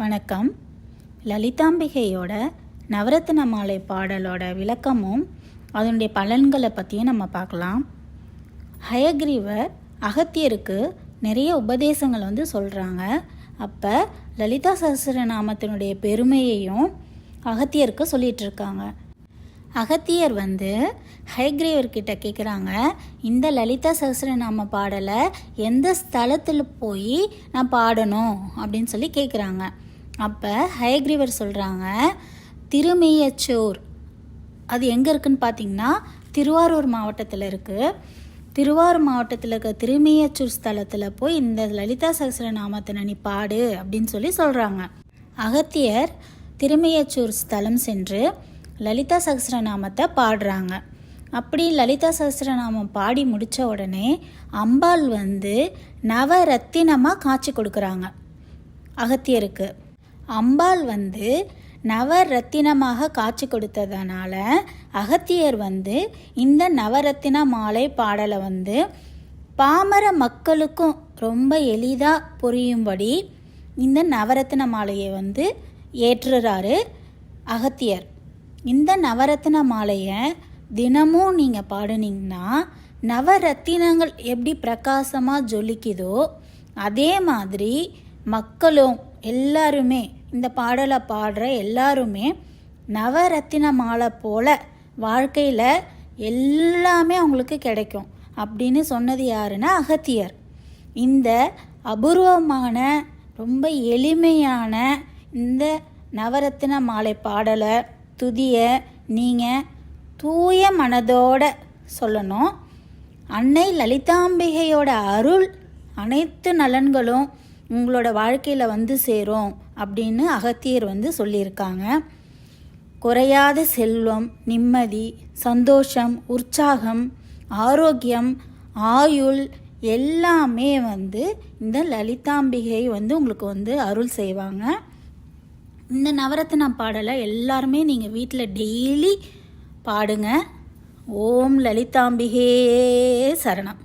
வணக்கம். லலிதாம்பிகையோட நவரத்ன மாலை பாடலோட விளக்கமும் அதனுடைய பலன்களை பற்றியும் நம்ம பார்க்கலாம். ஹயக்ரீவர் அகத்தியருக்கு நிறைய உபதேசங்கள் வந்து சொல்கிறாங்க அப்போ லலிதா சஹஸ்ரநாமத்தினுடைய பெருமையையும் அகத்தியருக்கு சொல்லிகிட்ருக்காங்க இருக்காங்க. அகத்தியர் வந்து ஹைக்ரீவர்கிட்ட கேட்குறாங்க இந்த லலிதா சஹஸ்ரநாம பாடலை எந்த ஸ்தலத்தில் போய் நான் பாடணும் அப்படின்னு சொல்லி கேட்குறாங்க அப்போ ஹயக்ரீவர் சொல்கிறாங்க திருமையச்சோர் அது எங்கே இருக்குன்னு பார்த்தீங்கன்னா திருவாரூர் மாவட்டத்தில் இருக்குது திருவாரூர் மாவட்டத்தில் இருக்க திருமையச்சூர் ஸ்தலத்தில் போய் இந்த லலிதா சஹஸ்ரநாமத்தை நீ பாடு அப்படின்னு சொல்லி சொல்கிறாங்க அகத்தியர் திருமையச்சூர் ஸ்தலம் சென்று லலிதா சஹஸ்ரநாமத்தை பாடுறாங்க. அப்படி லலிதா சஹஸ்ரநாமம் பாடி முடித்த உடனே அம்பாள் வந்து நவரத்தினமாக காட்சி கொடுக்குறாங்க. அகத்தியருக்கு. அம்பாள் வந்து நவரத்தினமாக காட்சி கொடுத்ததுனால அகத்தியர் வந்து இந்த நவரத்தின மாலை பாடலை வந்து பாமர மக்களுக்கும் ரொம்ப எளிதாக புரியும்படி இந்த நவரத்தின மாலையை வந்து ஏற்றுறாரு அகத்தியர். இந்த நவரத்தின மாலையை தினமும் நீங்கள் பாடுனீங்கன்னா நவரத்தினங்கள் எப்படி பிரகாசமாக ஜொலிக்குதோ அதே மாதிரி மக்களும் எல்லாருமே இந்த பாடலை பாடுற எல்லாருமே நவரத்தின மாலை போல வாழ்க்கையில் எல்லாமே அவங்களுக்கு கிடைக்கும். அப்படின்னு சொன்னது யாருன்னா அகத்தியர். இந்த அபூர்வமான ரொம்ப எளிமையான இந்த நவரத்தின மாலை பாடலை துதியை நீங்கள் தூய மனதோட சொல்லணும். அன்னை லலிதாம்பிகையோட அருள் அனைத்து நலன்களும் உங்களோட வாழ்க்கையில் வந்து சேரும் அப்படின்னு அகத்தியர் வந்து சொல்லியிருக்காங்க. குறையாத செல்வம் நிம்மதி சந்தோஷம் உற்சாகம் ஆரோக்கியம் ஆயுள் எல்லாமே வந்து இந்த லலிதாம்பிகை வந்து உங்களுக்கு வந்து அருள் செய்வாங்க. இந்த நவரத்ன பாடலை எல்லாருமே நீங்கள் வீட்டில் டெய்லி பாடுங்க. ஓம் லலிதாம்பிகே சரணம்.